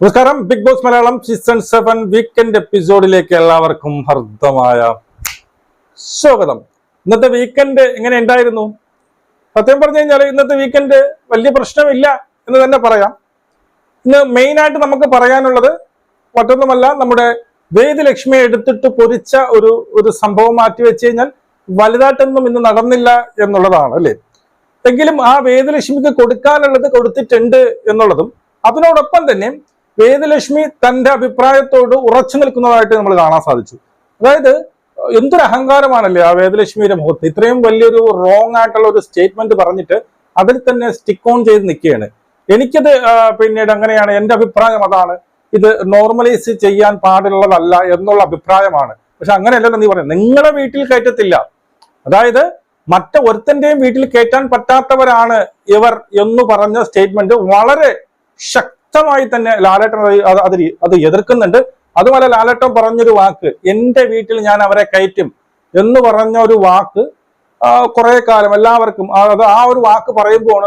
നമസ്കാരം. Big Boss Malayalam season seven weekend എപ്പിസോഡിലേക്ക് എല്ലാവർക്കും ഹർദ്ദമായ സ്വാഗതം. ഇന്നത്തെ വീക്കെൻഡ് എങ്ങനെ ഉണ്ടായിരുന്നു? സത്യം പറഞ്ഞു കഴിഞ്ഞാൽ ഇന്നത്തെ വീക്കെൻഡ് വലിയ പ്രശ്നമില്ല എന്ന് തന്നെ പറയാം. ഇന്ന് മെയിൻ ആയിട്ട് നമുക്ക് പറയാനുള്ളത് മറ്റൊന്നുമല്ല നമ്മുടെ വേദലക്ഷ്മിയെ എടുത്തിട്ട് പൊരിച്ച ഒരു ഒരു സംഭവം മാറ്റി വെച്ച് കഴിഞ്ഞാൽ വലുതായിട്ടൊന്നും ഇന്ന് നടന്നില്ല എന്നുള്ളതാണ് അല്ലേ? എങ്കിലും ആ വേദലക്ഷ്മിക്ക് കൊടുക്കാനുള്ളത് കൊടുത്തിട്ടുണ്ട് എന്നുള്ളതും അതിനോടൊപ്പം തന്നെ വേദലക്ഷ്മി തന്റെ അഭിപ്രായത്തോട് ഉറച്ചു നിൽക്കുന്നതായിട്ട് നമ്മൾ കാണാൻ സാധിച്ചു. അതായത് എന്തൊരു അഹങ്കാരമാണല്ലേ ആ വേദലക്ഷ്മിയുടെ മുഖത്ത്? ഇത്രയും വലിയൊരു റോങ് ആയിട്ടുള്ള ഒരു സ്റ്റേറ്റ്മെന്റ് പറഞ്ഞിട്ട് അതിൽ തന്നെ സ്റ്റിക്ക് ഓൺ ചെയ്ത് നിൽക്കുകയാണ്. എനിക്കത് പിന്നീട് അങ്ങനെയാണ് എന്റെ അഭിപ്രായം അതാണ്. ഇത് നോർമലൈസ് ചെയ്യാൻ പാടുള്ളതല്ല എന്നുള്ള അഭിപ്രായമാണ്. പക്ഷെ അങ്ങനെയല്ലല്ലോ നീ പറയുന്നത്. നിങ്ങളെ വീട്ടിൽ കയറ്റത്തില്ല. അതായത് മറ്റ ഒരുത്തന്റെയും വീട്ടിൽ കയറ്റാൻ പറ്റാത്തവരാണ് ഇവർ എന്ന് പറഞ്ഞ സ്റ്റേറ്റ്മെന്റ് വളരെ ശക്തമായി തന്നെ ലാലേട്ടൻ അത് അത് എതിർക്കുന്നുണ്ട്. അതുപോലെ ലാലേട്ടൻ പറഞ്ഞൊരു വാക്ക് എന്റെ വീട്ടിൽ ഞാൻ അവരെ കയറ്റും എന്ന് പറഞ്ഞ ഒരു വാക്ക് കുറെ കാലം എല്ലാവർക്കും അത് ആ ഒരു വാക്ക് പറയുമ്പോൾ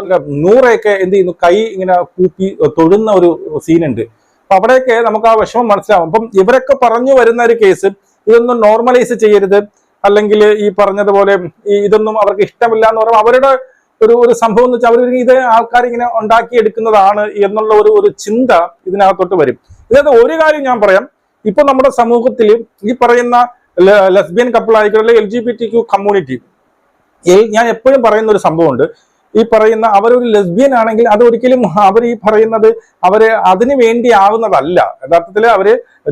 നൂറയൊക്കെ എന്ത് ചെയ്യുന്നു? കൈ ഇങ്ങനെ കൂപ്പി തൊഴുന്ന ഒരു സീനുണ്ട്. അപ്പൊ അവിടെയൊക്കെ നമുക്ക് ആ വിഷമം മനസ്സിലാവും. അപ്പം ഇവരൊക്കെ പറഞ്ഞു വരുന്ന ഒരു കേസ് ഇതൊന്നും നോർമലൈസ് ചെയ്യരുത്. അല്ലെങ്കിൽ ഈ പറഞ്ഞതുപോലെ ഇതൊന്നും അവർക്ക് ഇഷ്ടമില്ല എന്ന് പറയുമ്പോൾ അവരുടെ ഒരു ഒരു സംഭവം എന്ന് വെച്ചാൽ അവർ ഇത് ആൾക്കാർ ഇങ്ങനെ ഉണ്ടാക്കിയെടുക്കുന്നതാണ് എന്നുള്ള ഒരു ഒരു ചിന്ത ഇതിനകത്തോട്ട് വരും. ഇതിനകത്ത് ഒരു കാര്യം ഞാൻ പറയാം. ഇപ്പൊ നമ്മുടെ സമൂഹത്തിൽ ഈ പറയുന്ന ലെസ്ബിയൻ കപ്പിൾ ആയിക്കോട്ടെ L G B T Q community ഞാൻ എപ്പോഴും പറയുന്ന ഒരു സംഭവമുണ്ട്. ഈ പറയുന്ന അവരൊരു ലെസ്ബിയൻ ആണെങ്കിൽ അത് ഒരിക്കലും അവർ ഈ പറയുന്നത് അവർ അതിനു വേണ്ടി ആവുന്നതല്ല. യഥാർത്ഥത്തിൽ അവർ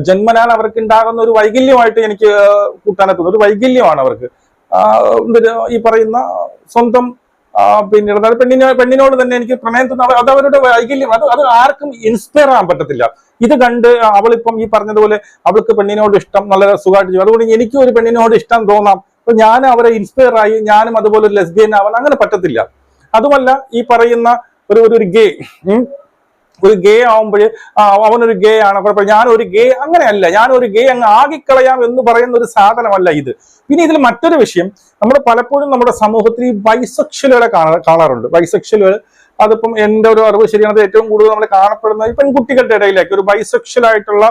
ജന്മനാൽ അവർക്ക് ഉണ്ടാകുന്ന ഒരു വൈകല്യമായിട്ട് എനിക്ക് കൂട്ടാനെത്തുന്നത് ഒരു വൈകല്യമാണ് അവർക്ക്. ഈ പറയുന്ന സ്വന്തം പിന്നീട് പെണ്ണിനെ പെണ്ണിനോട് തന്നെ എനിക്ക് പ്രണയം അവ- അത് അവരുടെ വൈകല്യം. അത് അത് ആർക്കും ഇൻസ്പയർ ആകാൻ പറ്റത്തില്ല. ഇത് കണ്ട് അവളിപ്പം ഈ പറഞ്ഞതുപോലെ അവൾക്ക് പെണ്ണിനോട് ഇഷ്ടം നല്ല സുഖമായിട്ട് ചെയ്യും അതുകൊണ്ട് എനിക്കും ഒരു പെണ്ണിനോട് ഇഷ്ടം തോന്നാം. അപ്പൊ ഞാൻ അവരെ ഇൻസ്പയർ ആയി. ഞാനും അതുപോലെ ഒരു ലെസ്ബിയൻ ആവാൻ അങ്ങനെ പറ്റത്തില്ല. അതുമല്ല ഈ പറയുന്ന ഒരു ഒരു ഗേ ഒരു ഗേ ആവുമ്പോൾ അവനൊരു ഗേ ആണ് കുഴപ്പമില്ല. ഞാൻ ഒരു ഗേ അങ്ങനെയല്ല. ഞാൻ ഒരു ഗേ അങ്ങ് ആകിക്കളയാം എന്ന് പറയുന്ന ഒരു സാധനമല്ല ഇത്. പിന്നെ ഇതിൽ മറ്റൊരു വിഷയം നമ്മൾ പലപ്പോഴും നമ്മുടെ സമൂഹത്തിൽ ഈ ബൈസെക്ഷലുകളെ കാണാ കാണാറുണ്ട്. ബൈസെക്ഷലുകൾ അതിപ്പം എന്റെ ഒരു അറിവ് ശരിയാണ്. ഏറ്റവും കൂടുതൽ നമ്മൾ കാണപ്പെടുന്നത് പെൺകുട്ടികളുടെ ഇടയിലേക്ക്. ഒരു ബൈസെക്ഷൽ ആയിട്ടുള്ള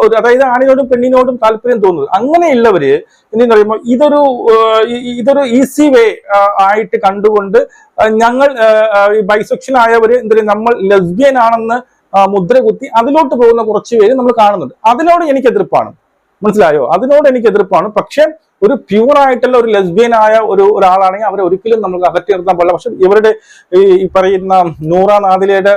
ഒരു അതായത് ആണിനോടും പെണ്ണിനോടും താല്പര്യം തോന്നുന്നത്. അങ്ങനെയുള്ളവര് ഇനി പറയുമ്പോൾ ഇതൊരു ഇതൊരു ഈസി വേ ആയിട്ട് കണ്ടുകൊണ്ട് ഞങ്ങൾ ബൈസെക്ഷൻ ആയവര് എന്താ നമ്മൾ ലെസ്ബിയൻ ആണെന്ന് മുദ്ര കുത്തി അതിലോട്ട് പോകുന്ന കുറച്ച് പേര് നമ്മൾ കാണുന്നുണ്ട്. അതിനോട് എനിക്ക് എതിർപ്പാണ്. മനസ്സിലായോ? അതിനോട് എനിക്ക് എതിർപ്പാണ്. പക്ഷെ ഒരു പ്യൂർ ആയിട്ടുള്ള ഒരു ലെസ്ബിയൻ ആയ ഒരു ഒരാളാണെങ്കിൽ അവരെ ഒരിക്കലും നമുക്ക് അകറ്റി നിർത്താൻ പാടില്ല. പക്ഷെ ഇവരുടെ ഈ പറയുന്ന നൂറ നാദിലയുടെ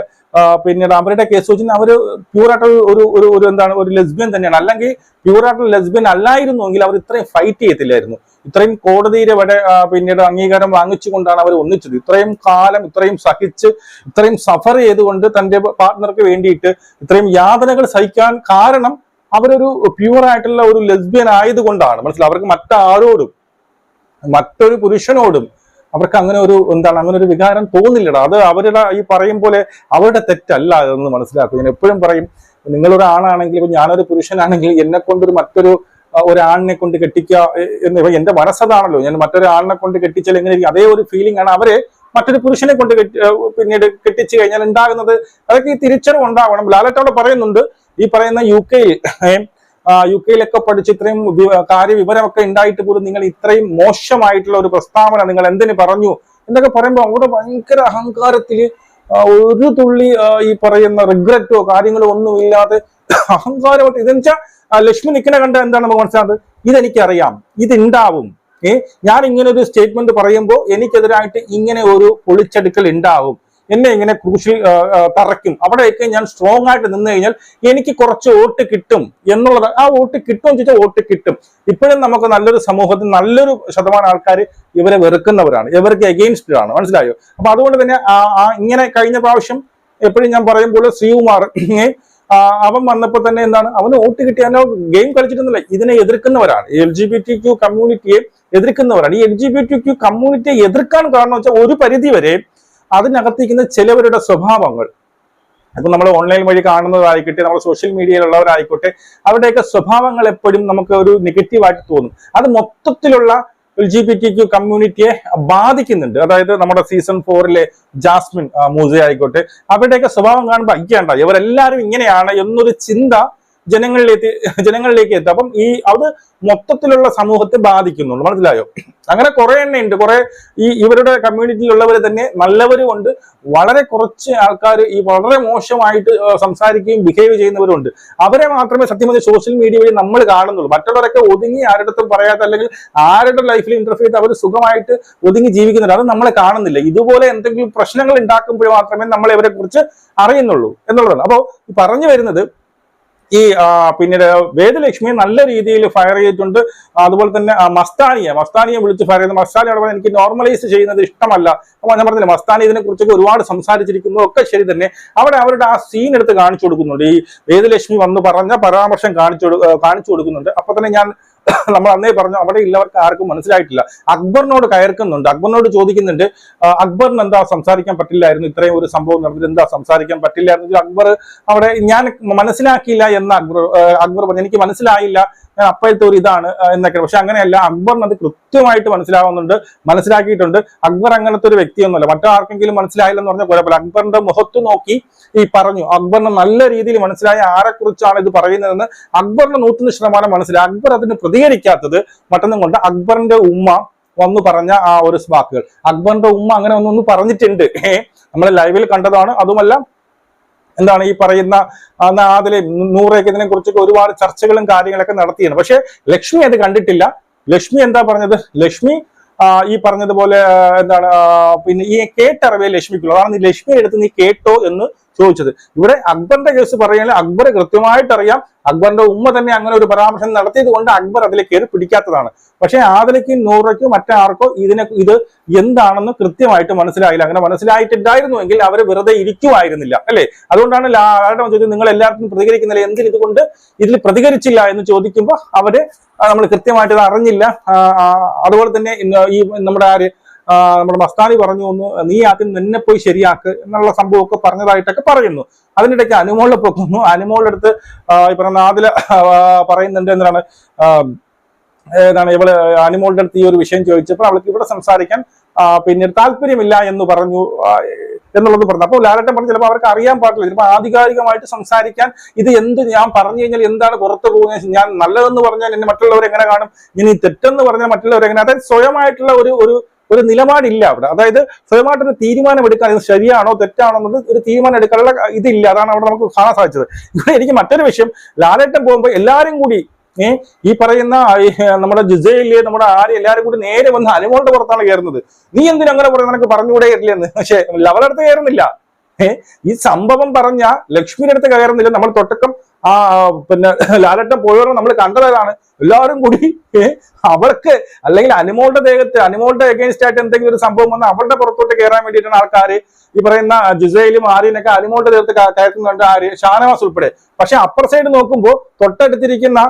പിന്നീട് അവരുടെ കേസ് വെച്ചാൽ അവർ പ്യൂറായിട്ടുള്ള ഒരു ഒരു ഒരു എന്താണ് ഒരു ലെസ്ബിയൻ തന്നെയാണ്. അല്ലെങ്കിൽ പ്യൂറായിട്ടുള്ള ലെസ്ബിയൻ അല്ലായിരുന്നുവെങ്കിൽ അവർ ഇത്രയും ഫൈറ്റ് ചെയ്യത്തില്ലായിരുന്നു. ഇത്രയും കോടതിയിലെ വരെ പിന്നീട് അംഗീകാരം വാങ്ങിച്ചുകൊണ്ടാണ് അവർ ഒന്നിച്ചത്. ഇത്രയും കാലം ഇത്രയും സഹിച്ച് ഇത്രയും സഫർ ചെയ്തുകൊണ്ട് തന്റെ പാർട്ട്ണർക്ക് വേണ്ടിയിട്ട് ഇത്രയും യാതനകൾ സഹിക്കാൻ കാരണം അവരൊരു പ്യൂറായിട്ടുള്ള ഒരു ലെസ്ബിയൻ ആയതുകൊണ്ടാണ്. മനസ്സിലായി? അവർക്ക് മറ്റാരോടും മറ്റൊരു പുരുഷനോടും അവർക്ക് അങ്ങനെ ഒരു എന്താണ് അങ്ങനെ ഒരു വികാരം തോന്നില്ലടാ. അത് അവരുടെ ഈ പറയും പോലെ അവരുടെ തെറ്റല്ല എന്ന് മനസ്സിലാക്കും. ഞാൻ എപ്പോഴും പറയും നിങ്ങളൊരു ആണാണെങ്കിൽ ഇപ്പൊ ഞാനൊരു പുരുഷനാണെങ്കിൽ എന്നെ കൊണ്ടൊരു മറ്റൊരു ഒരാളിനെ കൊണ്ട് കെട്ടിക്കുക എന്ന് എന്റെ മനസ്സതാണല്ലോ. ഞാൻ മറ്റൊരാളിനെ കൊണ്ട് കെട്ടിച്ചാൽ എങ്ങനെ? അതേ ഒരു ഫീലിംഗ് ആണ് അവരെ മറ്റൊരു പുരുഷനെ കൊണ്ട് പിന്നീട് കെട്ടിച്ചു കഴിഞ്ഞാൽ ഉണ്ടാകുന്നത്. അതൊക്കെ ഈ തിരിച്ചറിവ് ഉണ്ടാവണം. ലാലറ്റ് അവിടെ പറയുന്നുണ്ട് ഈ പറയുന്ന യു കെയിൽ യു കെയിലൊക്കെ പഠിച്ച് ഇത്രയും കാര്യവിവരമൊക്കെ ഉണ്ടായിട്ട് പോലും നിങ്ങൾ ഇത്രയും മോശമായിട്ടുള്ള ഒരു പ്രസ്താവന നിങ്ങൾ എന്തിനു പറഞ്ഞു? എന്നൊക്കെ പറയുമ്പോൾ അവിടെ ഭയങ്കര അഹങ്കാരത്തിൽ ഒരു തുള്ളി ഈ പറയുന്ന റിഗ്രറ്റോ കാര്യങ്ങളോ ഒന്നും ഇല്ലാതെ അഹങ്കാരമായിട്ട് ഇതെന്ന് വെച്ചാൽ ലക്ഷ്മി നിൽക്കണ കണ്ട എന്താണ് നമുക്ക് മനസ്സിലാകുന്നത്? ഇതെനിക്കറിയാം. ഇതുണ്ടാവും. ഏ ഞാൻ ഇങ്ങനെ ഒരു സ്റ്റേറ്റ്മെന്റ് പറയുമ്പോൾ എനിക്കെതിരായിട്ട് ഇങ്ങനെ ഒരു പൊളിച്ചെടുക്കൽ ഉണ്ടാവും. എന്നെ ഇങ്ങനെ ക്രൂശിൽ തറയ്ക്കും അവിടെയൊക്കെ ഞാൻ സ്ട്രോങ് ആയിട്ട് നിന്ന് കഴിഞ്ഞാൽ എനിക്ക് കുറച്ച് വോട്ട് കിട്ടും എന്നുള്ളത്. ആ വോട്ട് കിട്ടും എന്ന് ചോദിച്ചാൽ വോട്ട് കിട്ടും. ഇപ്പോഴും നമുക്ക് നല്ലൊരു സമൂഹത്തിൽ നല്ലൊരു ശതമാനം ആൾക്കാർ ഇവരെ വെറുക്കുന്നവരാണ്. ഇവർക്ക് എഗെയിൻസ്റ്റ് ആണ് മനസ്സിലായോ? അപ്പൊ അതുകൊണ്ട് തന്നെ ഇങ്ങനെ കഴിഞ്ഞ പ്രാവശ്യം എപ്പോഴും ഞാൻ പറയുമ്പോൾ ശ്രീകുമാർ ഏ, ആ, അവൻ വന്നപ്പോൾ തന്നെ എന്താണ്? അവന് വോട്ട് കിട്ടിയ ഗെയിം കളിച്ചിട്ടൊന്നുമില്ല. ഇതിനെ എതിർക്കുന്നവരാണ്. L G B T Q കമ്മ്യൂണിറ്റിയെ എതിർക്കുന്നവരാണ്. ഈ L G B T Q കമ്മ്യൂണിറ്റിയെ എതിർക്കാൻ കാരണം വെച്ചാൽ ഒരു പരിധി വരെ അതിനകത്തിരിക്കുന്ന ചിലവരുടെ സ്വഭാവങ്ങൾ. ഇപ്പൊ നമ്മൾ ഓൺലൈൻ വഴി കാണുന്നതായിക്കോട്ടെ നമ്മൾ സോഷ്യൽ മീഡിയയിലുള്ളവരായിക്കോട്ടെ അവരുടെയൊക്കെ സ്വഭാവങ്ങൾ എപ്പോഴും നമുക്ക് ഒരു നെഗറ്റീവായിട്ട് തോന്നും. അത് മൊത്തത്തിലുള്ള L G B T Q കമ്മ്യൂണിറ്റിയെ ബാധിക്കുന്നുണ്ട്. അതായത് നമ്മുടെ സീസൺ ഫോറിലെ ജാസ്മിൻ മൂസ ആയിക്കോട്ടെ അവരുടെയൊക്കെ സ്വഭാവം കാണുമ്പോൾ അയ്യണ്ട ഇവരെല്ലാവരും ഇങ്ങനെയാണ് എന്നൊരു ചിന്ത ജനങ്ങളിലേക്ക് ജനങ്ങളിലേക്ക് എത്തുക അപ്പം ഈ അത് മൊത്തത്തിലുള്ള സമൂഹത്തെ ബാധിക്കുന്നുണ്ട്. മനസ്സിലായോ? അങ്ങനെ കുറെ എണ്ണ ഉണ്ട് കുറെ ഈ ഇവരുടെ കമ്മ്യൂണിറ്റിയിലുള്ളവർ തന്നെ നല്ലവരും ഉണ്ട് വളരെ കുറച്ച് ആൾക്കാർ ഈ വളരെ മോശമായിട്ട് സംസാരിക്കുകയും ബിഹേവ് ചെയ്യുന്നവരുണ്ട്. അവരെ മാത്രമേ സത്യം സോഷ്യൽ മീഡിയ വഴി നമ്മൾ കാണുന്നുള്ളൂ. മറ്റുള്ളവരൊക്കെ ഒതുങ്ങി ആരുടെ അടുത്തും പറയാത്ത അല്ലെങ്കിൽ ആരുടെ ലൈഫിൽ ഇന്റർഫിയർ ചെയ്ത് അവർ സുഖമായിട്ട് ഒതുങ്ങി ജീവിക്കുന്നുണ്ട്. അത് നമ്മളെ കാണുന്നില്ല. ഇതുപോലെ എന്തെങ്കിലും പ്രശ്നങ്ങൾ ഉണ്ടാക്കുമ്പോൾ മാത്രമേ നമ്മൾ ഇവരെ കുറിച്ച് അറിയുന്നുള്ളൂ എന്നുള്ളതാണ്. അപ്പോൾ പറഞ്ഞു വരുന്നത് ഈ പിന്നീട് വേദലക്ഷ്മിയെ നല്ല രീതിയിൽ ഫയർ ചെയ്തിട്ടുണ്ട്. അതുപോലെ തന്നെ മസ്താനിയെ മസ്താനിയെ വിളിച്ച് ഫയർ ചെയ്യുന്നത് മസ്താനി അവിടെ എനിക്ക് നോർമലൈസ് ചെയ്യുന്നത് ഇഷ്ടമല്ല. ഞാൻ പറഞ്ഞില്ല മസ്താനി ഇതിനെ കുറിച്ചൊക്കെ ഒരുപാട് സംസാരിച്ചിരിക്കുന്നു ഒക്കെ ശരി തന്നെ. അവിടെ അവരുടെ ആ സീൻ എടുത്ത് കാണിച്ചു കൊടുക്കുന്നുണ്ട്. ഈ വേദലക്ഷ്മി വന്ന് പറഞ്ഞ പരാമർശം കാണിച്ചു കാണിച്ചു കൊടുക്കുന്നുണ്ട്. അപ്പൊ തന്നെ ഞാൻ നമ്മൾ അന്നേ പറഞ്ഞു അവിടെ ഉള്ളവർക്ക് ആർക്കും മനസ്സിലായിട്ടില്ല. അക്ബറിനോട് കയർക്കുന്നുണ്ട്. അക്ബറിനോട് ചോദിക്കുന്നുണ്ട് അക്ബറിന് എന്താ സംസാരിക്കാൻ പറ്റില്ലായിരുന്നു? ഇത്രയും ഒരു സംഭവം നടന്നിട്ട് എന്താ സംസാരിക്കാൻ പറ്റില്ലായിരുന്നു? അക്ബർ അവിടെ ഞാൻ മനസ്സിലാക്കിയില്ല എന്ന് അക്ബർ അക്ബർ പറഞ്ഞു എനിക്ക് മനസ്സിലായില്ല. അപ്പോഴത്തെ ഒരു ഇതാണ് എന്നൊക്കെ. പക്ഷെ അങ്ങനെയല്ല അക്ബറിന് അത് കൃത്യമായിട്ട് മനസ്സിലാവുന്നുണ്ട് മനസ്സിലാക്കിയിട്ടുണ്ട്. അക്ബർ അങ്ങനത്തെ ഒരു വ്യക്തിയൊന്നുമല്ല. മറ്റാർക്കെങ്കിലും മനസ്സിലായില്ലെന്ന് പറഞ്ഞാൽ കുഴപ്പമില്ല. അക്ബറിന്റെ മുഖത്ത് നോക്കി ഈ പറഞ്ഞു. അക്ബറിന് നല്ല രീതിയിൽ മനസ്സിലായ ആരെക്കുറിച്ചാണ് ഇത് പറയുന്നതെന്ന് അക്ബറിന് നൂറ്റൊന്ന് ശതമാനം മനസ്സിലായി. അക്ബർ അതിന് പ്രതികരിക്കാത്തത് മറ്റൊന്നും കൊണ്ട് അക്ബറിന്റെ ഉമ്മ വന്നു പറഞ്ഞ ആ ഒരു വാക്കുകൾ. അക്ബറിന്റെ ഉമ്മ അങ്ങനെ ഒന്നൊന്ന് പറഞ്ഞിട്ടുണ്ട്. ഏഹ് നമ്മൾ ലൈവിൽ കണ്ടതാണ്. അതുമല്ല എന്താണ് ഈ പറയുന്ന ആ, നാദിലെ നൂറേക്ക് ഇതിനെ കുറിച്ചൊക്കെ ഒരുപാട് ചർച്ചകളും കാര്യങ്ങളൊക്കെ നടത്തിയാണ് പക്ഷെ ലക്ഷ്മി അത് കണ്ടിട്ടില്ല. ലക്ഷ്മി എന്താ പറഞ്ഞത്? ലക്ഷ്മി ഈ പറഞ്ഞതുപോലെ എന്താണ് പിന്നെ ഈ കേട്ടറിവേ ലക്ഷ്മിക്കുള്ളൂ. അതാണ് നീ ലക്ഷ്മി എടുത്ത് നീ കേട്ടോ എന്ന് ചോദിച്ചത്. ഇവിടെ അക്ബറിന്റെ കേസ് പറയുകയാണെങ്കിൽ അക്ബർ കൃത്യമായിട്ട് അറിയാം. അക്ബറിന്റെ ഉമ്മ തന്നെ അങ്ങനെ ഒരു പരാമർശം നടത്തിയത് കൊണ്ട് അക്ബർ അതിൽ കയറി പിടിക്കാത്തതാണ്. പക്ഷെ ആദിലയ്ക്കും നൂറയ്ക്കും മറ്റാർക്കോ ഇതിനെ ഇത് എന്താണെന്ന് കൃത്യമായിട്ട് മനസ്സിലായില്ല. അങ്ങനെ മനസ്സിലായിട്ടുണ്ടായിരുന്നുവെങ്കിൽ അവർ വെറുതെ ഇരിക്കുമായിരുന്നില്ല. അല്ലേ? അതുകൊണ്ടാണ് ആരുടെ ചോദ്യം? നിങ്ങൾ എല്ലാവർക്കും പ്രതികരിക്കുന്നില്ല. എന്തിന് ഇതുകൊണ്ട് ഇതിൽ പ്രതികരിച്ചില്ല എന്ന് ചോദിക്കുമ്പോൾ അവർ നമ്മൾ കൃത്യമായിട്ട് അറിഞ്ഞില്ല. അതുപോലെ തന്നെ ഈ നമ്മുടെ ആര് നമ്മുടെ മസ്താനി പറഞ്ഞു ഒന്ന് നീ ആദ്യം നിന്നെ പോയി ശരിയാക്ക് എന്നുള്ള സംഭവമൊക്കെ പറഞ്ഞതായിട്ടൊക്കെ പറയുന്നു. അതിനിടയ്ക്ക് അനുമോളിനെ പൊക്കുന്നു അനുമോളുടെ അടുത്ത് ഈ പറഞ്ഞ നാദില പറയുന്നുണ്ട് എന്താണ് ഏതാണ് ഇവൾ അനുമോളുടെ അടുത്ത് ഈ ഒരു വിഷയം ചോദിച്ചപ്പോൾ അവൾക്ക് ഇവിടെ സംസാരിക്കാൻ പിന്നീട് താല്പര്യമില്ല എന്ന് പറഞ്ഞു എന്നുള്ളത് പറഞ്ഞു. അപ്പോൾ ലാലട്ടൻ പറഞ്ഞു ചിലപ്പോൾ അവർക്ക് അറിയാൻ പാടില്ല. ചിലപ്പോൾ ആധികാരികമായിട്ട് സംസാരിക്കാൻ ഇത് എന്ത് ഞാൻ പറഞ്ഞു കഴിഞ്ഞാൽ എന്താണ് പുറത്തു പോകുന്നത്? ഞാൻ നല്ലതെന്ന് പറഞ്ഞാൽ എന്നെ മറ്റുള്ളവർ എങ്ങനെ കാണും? ഇനി തെറ്റെന്ന് പറഞ്ഞാൽ മറ്റുള്ളവർ എങ്ങനെ അതായത് സ്വയമായിട്ടുള്ള ഒരു ഒരു ഒരു നിലപാടില്ല അവിടെ. അതായത് സ്വയമായിട്ടൊരു തീരുമാനമെടുക്കാൻ ഇത് ശരിയാണോ തെറ്റാണോ എന്നത് ഒരു തീരുമാനം എടുക്കാനുള്ള ഇതില്ല. അതാണ് അവിടെ നമുക്ക് കാണാൻ സാധിച്ചത്. ഇവിടെ എനിക്ക് മറ്റൊരു വിഷയം. ലാലേട്ടൻ പോകുമ്പോൾ എല്ലാവരും കൂടി ഈ പറയുന്ന നമ്മുടെ ജിസയിൽ നമ്മുടെ ആര് എല്ലാവരും കൂടി നേരെ വന്ന് അനുമോളുടെ പുറത്താണ് കയറുന്നത്. നീ എന്തിനും അങ്ങനെ പറയുന്നത്? നിനക്ക് പറഞ്ഞുകൂടെ കയറില്ലെന്ന് പക്ഷെ ലവളടുത്ത് കയറുന്നില്ല. ഈ സംഭവം പറഞ്ഞ ലക്ഷ്മിയുടെ അടുത്ത് കയറുന്നില്ല. നമ്മൾ തൊട്ടക്കം ആ പിന്നെ ലാലട്ടൻ പോയവരെ നമ്മൾ കണ്ടതാണ് എല്ലാവരും കൂടി അവർക്ക് അല്ലെങ്കിൽ അനുമോളുടെ ദേഹത്ത് അനുമോളുടെ അഗേൻസ്റ്റ് ആയിട്ട് എന്തെങ്കിലും ഒരു സംഭവം വന്നാൽ അവരുടെ പുറത്തോട്ട് കയറാൻ വേണ്ടിയിട്ടാണ് ആൾക്കാർ ഈ പറയുന്ന ജിസയിലും ആര്യനൊക്കെ അനുമോളുടെ ദേഹത്ത് കയറ്റുന്നുണ്ട് ആര് ഷാനവാസ് ഉൾപ്പെടെ. പക്ഷെ അപ്പർ സൈഡ് നോക്കുമ്പോൾ തൊട്ടടുത്തിരിക്കുന്ന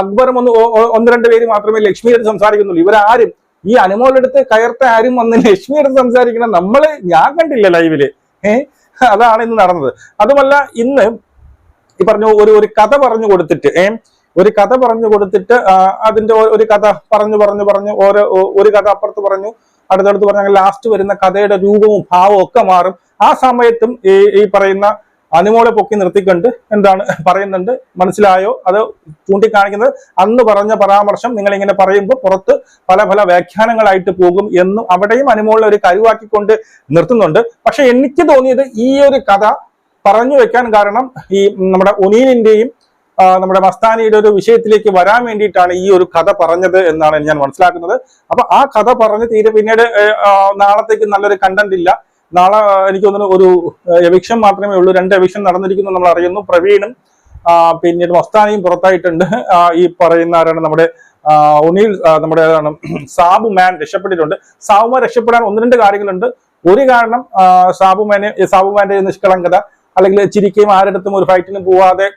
അക്ബറും ഒന്ന് ഒന്ന് രണ്ട് പേര് മാത്രമേ ലക്ഷ്മി എടുത്ത് സംസാരിക്കുന്നുള്ളൂ. ഇവരാരും ഈ അനുമോളുടെ അടുത്ത് കയർത്ത ആരും വന്ന് ലക്ഷ്മി എടുത്ത് സംസാരിക്കണം നമ്മൾ ഞാൻ കണ്ടില്ല ലൈവിൽ ഏഹ് അതാണ് ഇന്ന് നടന്നത്. അതുമല്ല ഇന്ന് ഈ പറഞ്ഞ ഒരു ഒരു കഥ പറഞ്ഞു കൊടുത്തിട്ട് ഏ? ഒരു കഥ പറഞ്ഞു കൊടുത്തിട്ട് അതിന്റെ ഒരു കഥ പറഞ്ഞു പറഞ്ഞു പറഞ്ഞു ഓരോ ഒരു കഥ അപ്പുറത്ത് പറഞ്ഞു അടുത്തടുത്ത് പറഞ്ഞ ലാസ്റ്റ് വരുന്ന കഥയുടെ രൂപവും ഭാവവും ഒക്കെ മാറും. ആ സമയത്തും ഈ ഈ പറയുന്ന അനുമോളെ പൊക്കി നിർത്തിക്കൊണ്ട് എന്താണ് പറയുന്നുണ്ട്? മനസ്സിലായോ? അത് ചൂണ്ടിക്കാണിക്കുന്നത് അന്ന് പറഞ്ഞ പരാമർശം നിങ്ങൾ ഇങ്ങനെ പറയുമ്പോൾ പുറത്ത് പല പല വ്യാഖ്യാനങ്ങളായിട്ട് പോകും എന്നും അവിടെയും അനുമോളെ ഒരു കരുവാക്കിക്കൊണ്ട് നിർത്തുന്നുണ്ട്. പക്ഷെ എനിക്ക് തോന്നിയത് ഈ ഒരു കഥ പറഞ്ഞു വെക്കാൻ കാരണം ഈ നമ്മുടെ ഒനീലിന്റെയും നമ്മുടെ മസ്താനിയുടെ ഒരു വിഷയത്തിലേക്ക് വരാൻ വേണ്ടിയിട്ടാണ് ഈ ഒരു കഥ പറഞ്ഞത് എന്നാണ് ഞാൻ മനസ്സിലാക്കുന്നത്. അപ്പൊ ആ കഥ പറഞ്ഞ് തീരെ പിന്നീട് നാളത്തേക്ക് നല്ലൊരു കണ്ടന്റ് ഇല്ല. നാളെ എനിക്ക് തോന്നുന്നു ഒരു എവിക്ഷൻ മാത്രമേ ഉള്ളൂ. രണ്ട് എവിക്ഷൻ നടന്നിരിക്കുന്നു നമ്മൾ അറിയുന്നു. പ്രവീണും പിന്നീട് മസ്താനിയും പുറത്തായിട്ടുണ്ട്. ഈ പറയുന്ന ആരാണ് നമ്മുടെ ആ, ഒനീൽ നമ്മുടെ സാബു മാൻ രക്ഷപ്പെട്ടിട്ടുണ്ട്. സാബുമാൻ രക്ഷപ്പെടാൻ ഒന്ന് രണ്ട് കാര്യങ്ങളുണ്ട്. ഒരു കാരണം സാബുമാനെ സാബു മാനെ സാബു മാന്റെ നിഷ്കളങ്കത അല്ലെങ്കിൽ ചിരിക്കുകയും ആരുടെ ഒരു ഫൈറ്റിനും പോവാതെ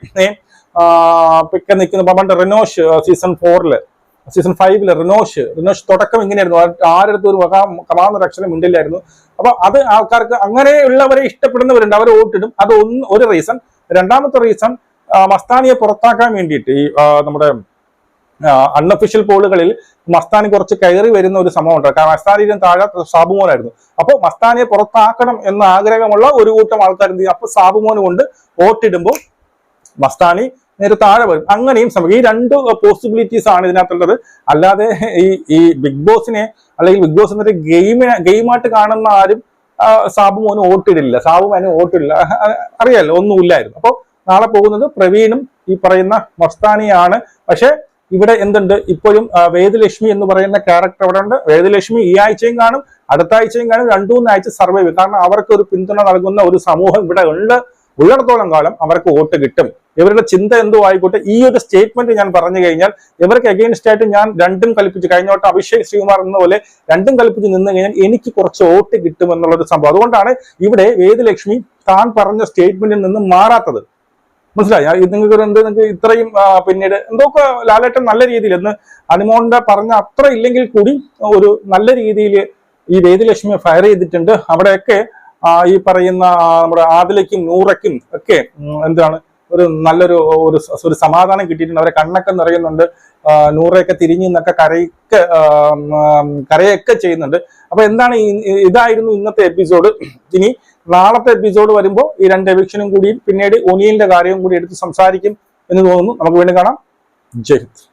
പിക്ക നിൽക്കുന്ന. പണ്ട് റിനോഷ് സീസൺ ഫോറിൽ സീസൺ ഫൈവിൽ റിനോഷ് റിനോഷ് തുടക്കം ഇങ്ങനെയായിരുന്നു. ആരുടെ ഒരു വക കമാന്നൊരു അക്ഷരം ഉണ്ടില്ലായിരുന്നു അപ്പൊ അത് ആൾക്കാർക്ക് അങ്ങനെയുള്ളവരെ ഇഷ്ടപ്പെടുന്നവരുണ്ട്. അവർ വോട്ടിടും. അത് ഒന്ന് ഒരു റീസൺ രണ്ടാമത്തെ റീസൺ മസ്താനിയെ പുറത്താക്കാൻ വേണ്ടിയിട്ട് ഈ നമ്മുടെ അൺഒഫീഷ്യൽ പോളുകളിൽ മസ്താനി കുറച്ച് കയറി വരുന്ന ഒരു സംഭവം ഉണ്ട് കാരണം മസ്താനിയുടെ താഴെ സാബുമോനായിരുന്നു അപ്പോൾ മസ്താനിയെ പുറത്താക്കണം എന്ന ആഗ്രഹമുള്ള ഒരു കൂട്ടം ആൾക്കാർ എന്ത് ചെയ്യും? അപ്പൊ സാബുമോൻ കൊണ്ട് വോട്ടിടുമ്പോൾ മസ്താനി നേരെ താഴെ വരും. അങ്ങനെയും സംഭവിക്കും. ഈ രണ്ട് പോസിബിലിറ്റീസ് ആണ് ഇതിനകത്തുള്ളത്. അല്ലാതെ ഈ ഈ ബിഗ് ബോസിനെ അല്ലെങ്കിൽ ബിഗ് ബോസ് എന്നൊരു ഗെയിമിനെ ഗെയിമായിട്ട് കാണുന്ന ആരും സാബു മോന് വോട്ടിടില്ല സാബു മോന് വോട്ടിടില്ല അറിയാലോ ഒന്നുമില്ലായിരുന്നു. അപ്പോൾ നാളെ പോകുന്നത് പ്രവീണും ഈ പറയുന്ന മസ്താനിയാണ്. പക്ഷെ ഇവിടെ എന്തുണ്ട്? ഇപ്പോഴും വേദലക്ഷ്മി എന്ന് പറയുന്ന ക്യാരക്ടർ അവിടെ ഉണ്ട്. വേദലക്ഷ്മി ഈ ആഴ്ചയും കാണും അടുത്ത ആഴ്ചയും കാണും. രണ്ടു മൂന്ന് ആഴ്ച സർവൈവ് ചെയ്യും. കാരണം അവർക്ക് ഒരു പിന്തുണ നൽകുന്ന ഒരു സമൂഹം ഇവിടെ ഉണ്ട്. ഉള്ളിടത്തോളം കാലം അവർക്ക് വോട്ട് കിട്ടും. ഇവരുടെ ചിന്ത എന്തോ ആയിക്കോട്ടെ. ഈ ഒരു സ്റ്റേറ്റ്മെന്റ് ഞാൻ പറഞ്ഞു കഴിഞ്ഞാൽ ഇവർക്ക് അഗെയിൻസ്റ്റ് ആയിട്ട് ഞാൻ രണ്ടും കൽപ്പിച്ച്. കഴിഞ്ഞ വട്ടം അഭിഷേക് ശ്രീകുമാർ എന്ന പോലെ രണ്ടും കൽപ്പിച്ച് നിന്ന് കഴിഞ്ഞാൽ എനിക്ക് കുറച്ച് വോട്ട് കിട്ടും എന്നുള്ളൊരു സംഭവം. അതുകൊണ്ടാണ് ഇവിടെ വേദലക്ഷ്മി താൻ പറഞ്ഞ സ്റ്റേറ്റ്മെന്റിൽ നിന്ന് മാറാത്തത്. മനസ്സിലായി? നിങ്ങൾക്ക് എന്ത് നിങ്ങൾക്ക് ഇത്രയും പിന്നീട് എന്തൊക്കെ ലാലേട്ടൻ നല്ല രീതിയിൽ എന്ന് അനുമോന്റെ പറഞ്ഞ അത്ര ഇല്ലെങ്കിൽ കൂടി ഒരു നല്ല രീതിയിൽ ഈ വേദിലക്ഷ്മിയെ ഫയർ ചെയ്തിട്ടുണ്ട്. അവിടെയൊക്കെ ഈ പറയുന്ന നമ്മുടെ ആദിലയ്ക്കും നൂറയ്ക്കും ഒക്കെ എന്താണ് ഒരു നല്ലൊരു ഒരു ഒരു സമാധാനം കിട്ടിയിട്ടുണ്ട്. അവരെ കണ്ണൊക്കെ നിറയുന്നുണ്ട്. നൂറയൊക്കെ തിരിഞ്ഞു നിന്നൊക്കെ കരയൊക്കെ കരയൊക്കെ ചെയ്യുന്നുണ്ട്. അപ്പൊ എന്താണ് ഇതായിരുന്നു ഇന്നത്തെ എപ്പിസോഡ് ഇനി നാളത്തെ എപ്പിസോഡ് വരുമ്പോൾ ഈ രണ്ട് എവിക്ഷനും കൂടിയും പിന്നീട് ഒനിയലിന്റെ കാര്യവും കൂടി എടുത്ത് സംസാരിക്കും എന്ന് തോന്നുന്നു. നമുക്ക് വീണ്ടും കാണാം. ജയ്